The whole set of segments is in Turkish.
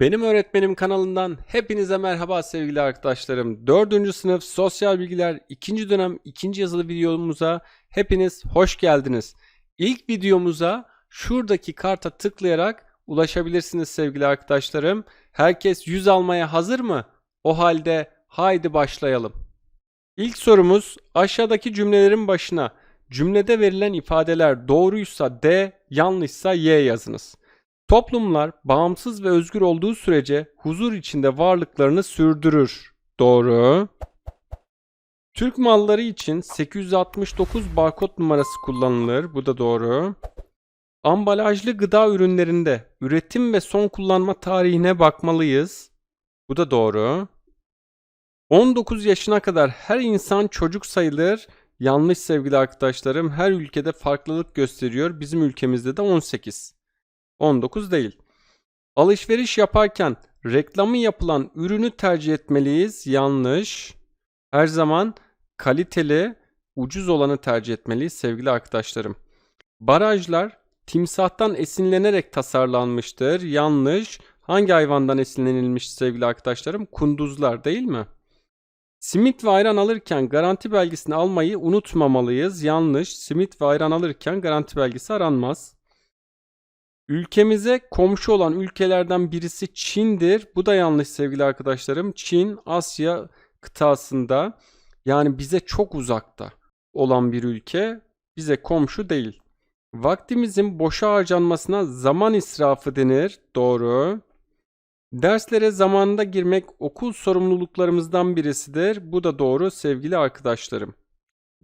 Benim Öğretmenim kanalından hepinize merhaba sevgili arkadaşlarım. 4. sınıf sosyal bilgiler 2. dönem 2. yazılı videomuza hepiniz hoş geldiniz. İlk videomuza şuradaki karta tıklayarak ulaşabilirsiniz sevgili arkadaşlarım. Herkes 100 almaya hazır mı? O halde haydi başlayalım. İlk sorumuz aşağıdaki cümlelerin başına cümlede verilen ifadeler doğruysa D, yanlışsa Y yazınız. Toplumlar bağımsız ve özgür olduğu sürece huzur içinde varlıklarını sürdürür. Doğru. Türk malları için 869 barkod numarası kullanılır. Bu da doğru. Ambalajlı gıda ürünlerinde üretim ve son kullanma tarihine bakmalıyız. Bu da doğru. 19 yaşına kadar her insan çocuk sayılır. Yanlış sevgili arkadaşlarım. Her ülkede farklılık gösteriyor. Bizim ülkemizde de 18. 19 değil. Alışveriş yaparken reklamı yapılan ürünü tercih etmeliyiz. Yanlış. Her zaman kaliteli, ucuz olanı tercih etmeliyiz sevgili arkadaşlarım. Barajlar timsahtan esinlenerek tasarlanmıştır. Yanlış. Hangi hayvandan esinlenilmiş sevgili arkadaşlarım? Kunduzlar değil mi? Simit ve ayran alırken garanti belgesini almayı unutmamalıyız. Yanlış. Simit ve ayran alırken garanti belgesi aranmaz. Ülkemize komşu olan ülkelerden birisi Çin'dir. Bu da yanlış sevgili arkadaşlarım. Çin Asya kıtasında yani bize çok uzakta olan bir ülke. Bize komşu değil. Vaktimizin boşa harcanmasına zaman israfı denir. Doğru. Derslere zamanında girmek okul sorumluluklarımızdan birisidir. Bu da doğru sevgili arkadaşlarım.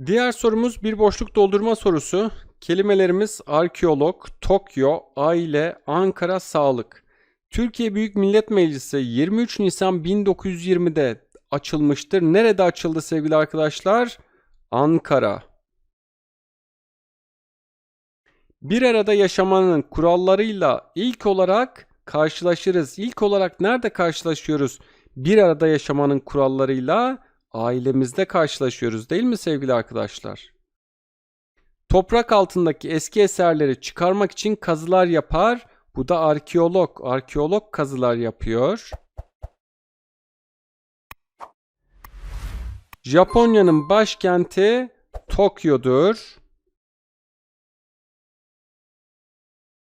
Diğer sorumuz bir boşluk doldurma sorusu. Kelimelerimiz arkeolog, Tokyo, aile, Ankara, sağlık. Türkiye Büyük Millet Meclisi 23 Nisan 1920'de açılmıştır. Nerede açıldı sevgili arkadaşlar? Ankara. Bir arada yaşamanın kurallarıyla ilk olarak karşılaşırız. İlk olarak nerede karşılaşıyoruz? Bir arada yaşamanın kurallarıyla ailemizde karşılaşıyoruz değil mi sevgili arkadaşlar? Toprak altındaki eski eserleri çıkarmak için kazılar yapar. Bu da arkeolog. Arkeolog kazılar yapıyor. Japonya'nın başkenti Tokyo'dur.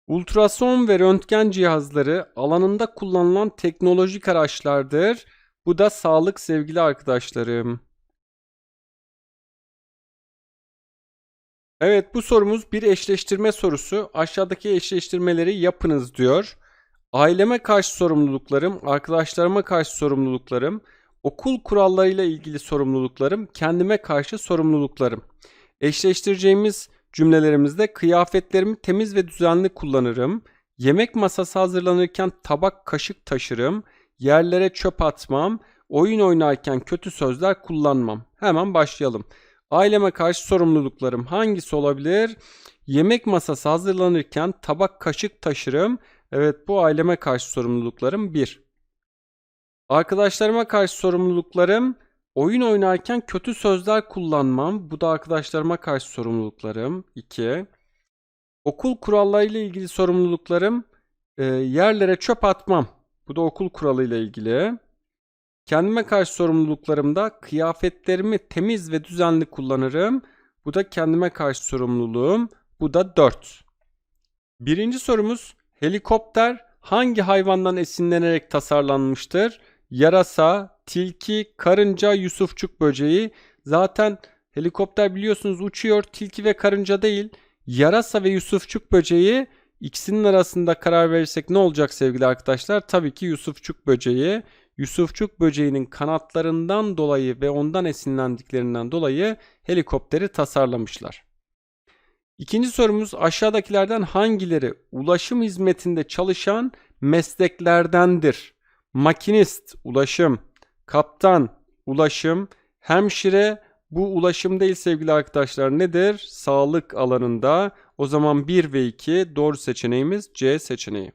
Ultrason ve röntgen cihazları alanında kullanılan teknolojik araçlardır. Bu da sağlık sevgili arkadaşlarım. Evet bu sorumuz bir eşleştirme sorusu. Aşağıdaki eşleştirmeleri yapınız diyor. Aileme karşı sorumluluklarım, arkadaşlarıma karşı sorumluluklarım, okul kurallarıyla ilgili sorumluluklarım, kendime karşı sorumluluklarım. Eşleştireceğimiz cümlelerimizde kıyafetlerimi temiz ve düzenli kullanırım. Yemek masası hazırlanırken tabak, kaşık taşırım. Yerlere çöp atmam. Oyun oynarken kötü sözler kullanmam. Hemen başlayalım. Aileme karşı sorumluluklarım hangisi olabilir? Yemek masası hazırlanırken tabak kaşık taşırım. Evet bu aileme karşı sorumluluklarım 1. Arkadaşlarıma karşı sorumluluklarım oyun oynarken kötü sözler kullanmam. Bu da arkadaşlarıma karşı sorumluluklarım 2. Okul kurallarıyla ilgili sorumluluklarım e, yerlere çöp atmam. Bu da okul kuralıyla ilgili. Kendime karşı sorumluluklarımda kıyafetlerimi temiz ve düzenli kullanırım. Bu da kendime karşı sorumluluğum. Bu da 4. Birinci sorumuz helikopter hangi hayvandan esinlenerek tasarlanmıştır? Yarasa, tilki, karınca, yusufçuk böceği. Zaten helikopter biliyorsunuz uçuyor. Tilki ve karınca değil. Yarasa ve yusufçuk böceği ikisinin arasında karar verirsek ne olacak sevgili arkadaşlar? Tabii ki yusufçuk böceği. Yusufçuk böceğinin kanatlarından dolayı ve ondan esinlendiklerinden dolayı helikopteri tasarlamışlar. İkinci sorumuz aşağıdakilerden hangileri ulaşım hizmetinde çalışan mesleklerdendir? Makinist, ulaşım, kaptan, ulaşım, hemşire, bu ulaşım değil sevgili arkadaşlar nedir? Sağlık alanında. O zaman 1 ve 2 doğru seçeneğimiz C seçeneği.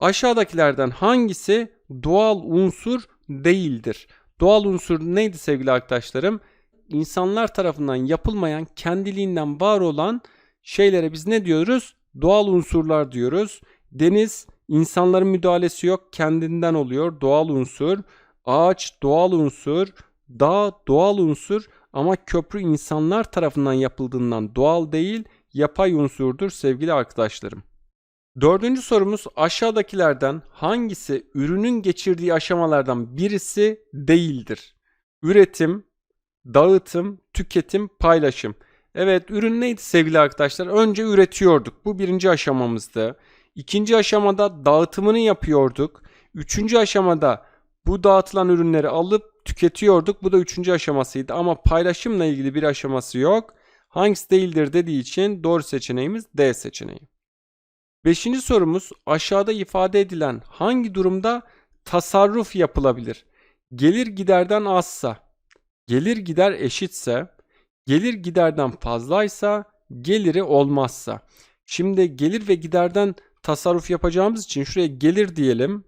Aşağıdakilerden hangisi doğal unsur değildir? Doğal unsur neydi sevgili arkadaşlarım? İnsanlar tarafından yapılmayan, kendiliğinden var olan şeylere biz ne diyoruz? Doğal unsurlar diyoruz. Deniz, İnsanların müdahalesi yok, kendinden oluyor. Doğal unsur. Ağaç doğal unsur. Dağ doğal unsur ama köprü insanlar tarafından yapıldığından doğal değil, yapay unsurdur sevgili arkadaşlarım. Dördüncü sorumuz aşağıdakilerden hangisi ürünün geçirdiği aşamalardan birisi değildir? Üretim, dağıtım, tüketim, paylaşım. Evet ürün neydi sevgili arkadaşlar? Önce üretiyorduk. Bu birinci aşamamızdı. İkinci aşamada dağıtımını yapıyorduk. Üçüncü aşamada bu dağıtılan ürünleri alıp tüketiyorduk. Bu da üçüncü aşamasıydı. Ama paylaşımla ilgili bir aşaması yok. Hangisi değildir dediği için doğru seçeneğimiz D seçeneği. Beşinci sorumuz aşağıda ifade edilen hangi durumda tasarruf yapılabilir? Gelir giderden azsa, gelir gider eşitse, gelir giderden fazlaysa, geliri olmazsa. Şimdi gelir ve giderden tasarruf yapacağımız için şuraya gelir diyelim.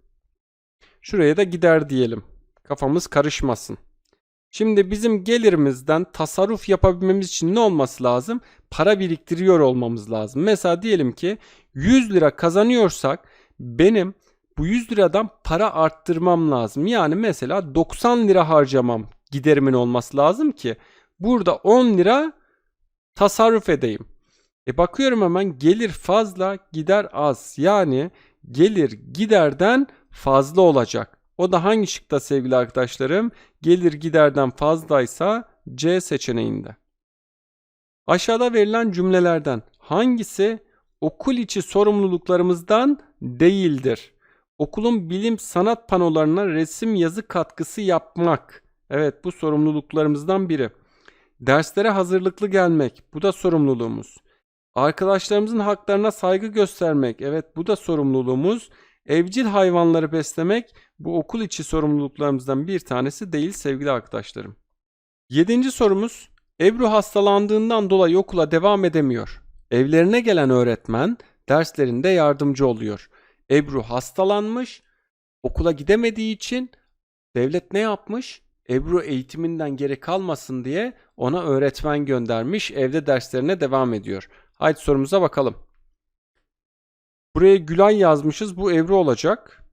Şuraya da gider diyelim. Kafamız karışmasın. Şimdi bizim gelirimizden tasarruf yapabilmemiz için ne olması lazım? Para biriktiriyor olmamız lazım. Mesela diyelim ki 100 lira kazanıyorsak benim bu 100 liradan para arttırmam lazım. Yani mesela 90 lira harcamam giderimin olması lazım ki burada 10 lira tasarruf edeyim. E bakıyorum hemen gelir fazla gider az. Yani gelir giderden fazla olacak. O da hangi şıkta sevgili arkadaşlarım? Gelir giderden fazlaysa C seçeneğinde. Aşağıda verilen cümlelerden hangisi okul içi sorumluluklarımızdan değildir? Okulun bilim sanat panolarına resim yazı katkısı yapmak. Evet bu sorumluluklarımızdan biri. Derslere hazırlıklı gelmek. Bu da sorumluluğumuz. Arkadaşlarımızın haklarına saygı göstermek. Evet bu da sorumluluğumuz. Evcil hayvanları beslemek bu okul içi sorumluluklarımızdan bir tanesi değil sevgili arkadaşlarım. Yedinci sorumuz Ebru hastalandığından dolayı okula devam edemiyor. Evlerine gelen öğretmen derslerinde yardımcı oluyor. Ebru hastalanmış, okula gidemediği için devlet ne yapmış? Ebru eğitiminden geri kalmasın diye ona öğretmen göndermiş, evde derslerine devam ediyor. Haydi sorumuza bakalım. Buraya Gülay yazmışız. Bu Ebru olacak.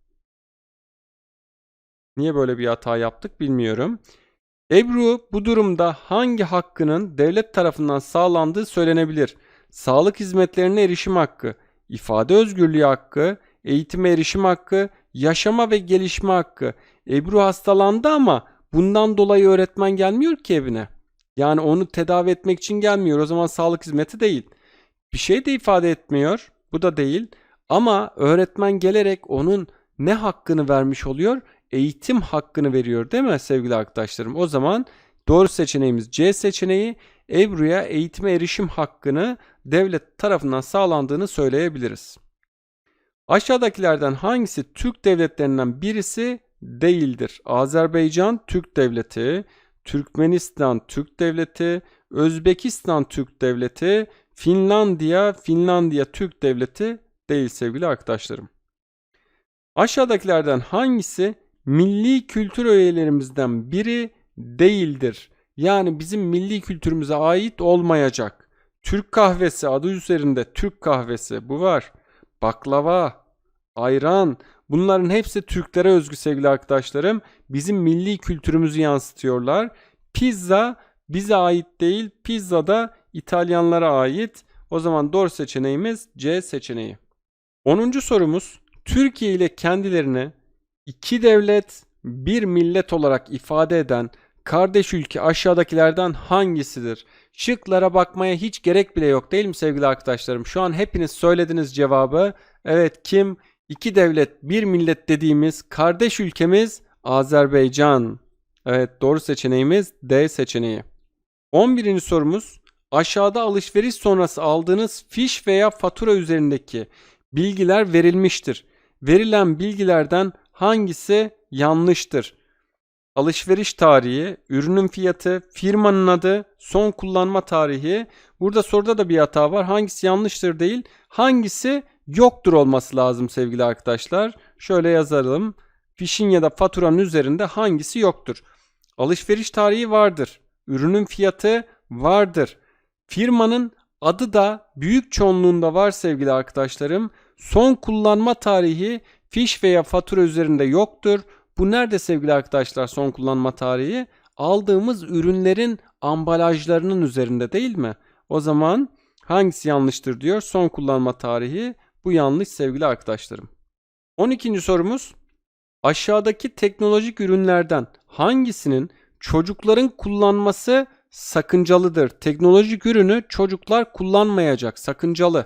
Niye böyle bir hata yaptık bilmiyorum. Ebru bu durumda hangi hakkının devlet tarafından sağlandığı söylenebilir. Sağlık hizmetlerine erişim hakkı, ifade özgürlüğü hakkı, eğitime erişim hakkı, yaşama ve gelişme hakkı. Ebru hastalandı ama bundan dolayı öğretmen gelmiyor ki evine. Yani onu tedavi etmek için gelmiyor. O zaman sağlık hizmeti değil. Bir şey de ifade etmiyor. Bu da değil. Ama öğretmen gelerek onun ne hakkını vermiş oluyor? Eğitim hakkını veriyor değil mi sevgili arkadaşlarım? O zaman doğru seçeneğimiz C seçeneği. Ebru'ya eğitime erişim hakkını devlet tarafından sağlandığını söyleyebiliriz. Aşağıdakilerden hangisi Türk devletlerinden birisi değildir? Azerbaycan Türk devleti, Türkmenistan Türk devleti, Özbekistan Türk devleti, Finlandiya Finlandiya Türk devleti değil sevgili arkadaşlarım. Aşağıdakilerden hangisi milli kültür öğelerimizden biri değildir? Yani bizim milli kültürümüze ait olmayacak. Türk kahvesi adı üzerinde Türk kahvesi bu var. Baklava, ayran bunların hepsi Türklere özgü sevgili arkadaşlarım. Bizim milli kültürümüzü yansıtıyorlar. Pizza bize ait değil. Pizza da İtalyanlara ait. O zaman doğru seçeneğimiz C seçeneği. 10. sorumuz Türkiye ile kendilerini iki devlet, bir millet olarak ifade eden kardeş ülke aşağıdakilerden hangisidir? Şıklara bakmaya hiç gerek bile yok değil mi sevgili arkadaşlarım? Şu an hepiniz söylediniz cevabı. Evet kim? İki devlet, bir millet dediğimiz kardeş ülkemiz Azerbaycan. Evet doğru seçeneğimiz D seçeneği. 11. sorumuz aşağıda alışveriş sonrası aldığınız fiş veya fatura üzerindeki bilgiler verilmiştir. Verilen bilgilerden hangisi yanlıştır? Alışveriş tarihi, ürünün fiyatı, firmanın adı, son kullanma tarihi. Burada soruda da bir hata var. Hangisi yanlıştır değil, hangisi yoktur olması lazım sevgili arkadaşlar. Şöyle yazalım. Fişin ya da faturanın üzerinde hangisi yoktur? Alışveriş tarihi vardır. Ürünün fiyatı vardır. Firmanın adı da büyük çoğunluğunda var sevgili arkadaşlarım. Son kullanma tarihi fiş veya fatura üzerinde yoktur. Bu nerede sevgili arkadaşlar son kullanma tarihi? Aldığımız ürünlerin ambalajlarının üzerinde değil mi? O zaman hangisi yanlıştır diyor. Son kullanma tarihi bu yanlış sevgili arkadaşlarım. 12. sorumuz. Aşağıdaki teknolojik ürünlerden hangisinin çocukların kullanması sakıncalıdır? Teknolojik ürünü çocuklar kullanmayacak, sakıncalı.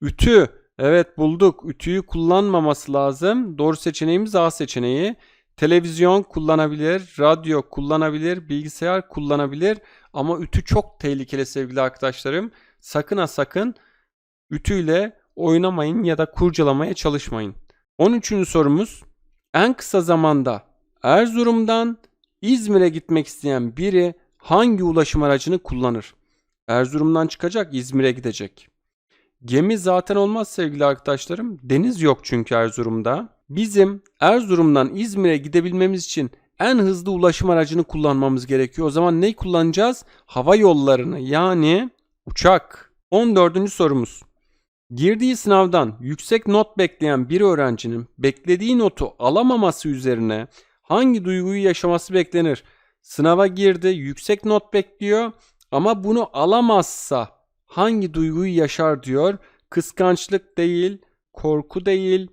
Ütü, evet bulduk. Ütüyü kullanmaması lazım. Doğru seçeneğimiz A seçeneği. Televizyon kullanabilir, radyo kullanabilir, bilgisayar kullanabilir ama ütü çok tehlikeli sevgili arkadaşlarım. Sakın ha sakın ütüyle oynamayın ya da kurcalamaya çalışmayın. 13. sorumuz. En kısa zamanda Erzurum'dan İzmir'e gitmek isteyen biri hangi ulaşım aracını kullanır? Erzurum'dan çıkacak, İzmir'e gidecek. Gemi zaten olmaz sevgili arkadaşlarım. Deniz yok çünkü Erzurum'da. Bizim Erzurum'dan İzmir'e gidebilmemiz için en hızlı ulaşım aracını kullanmamız gerekiyor. O zaman ne kullanacağız? Hava yollarını yani uçak. 14. sorumuz. Girdiği sınavdan yüksek not bekleyen bir öğrencinin beklediği notu alamaması üzerine hangi duyguyu yaşaması beklenir? Sınava girdi, yüksek not bekliyor ama bunu alamazsa hangi duyguyu yaşar diyor. Kıskançlık değil, korku değil,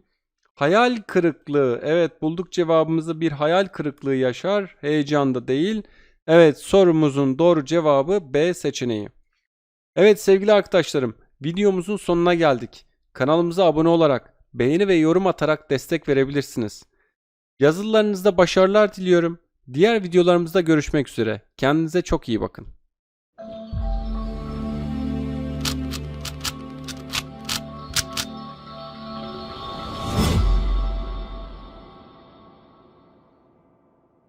hayal kırıklığı. Evet bulduk cevabımızı bir hayal kırıklığı yaşar, heyecan da değil. Evet sorumuzun doğru cevabı B seçeneği. Evet sevgili arkadaşlarım videomuzun sonuna geldik. Kanalımıza abone olarak, beğeni ve yorum atarak destek verebilirsiniz. Yazılarınızda başarılar diliyorum. Diğer videolarımızda görüşmek üzere. Kendinize çok iyi bakın.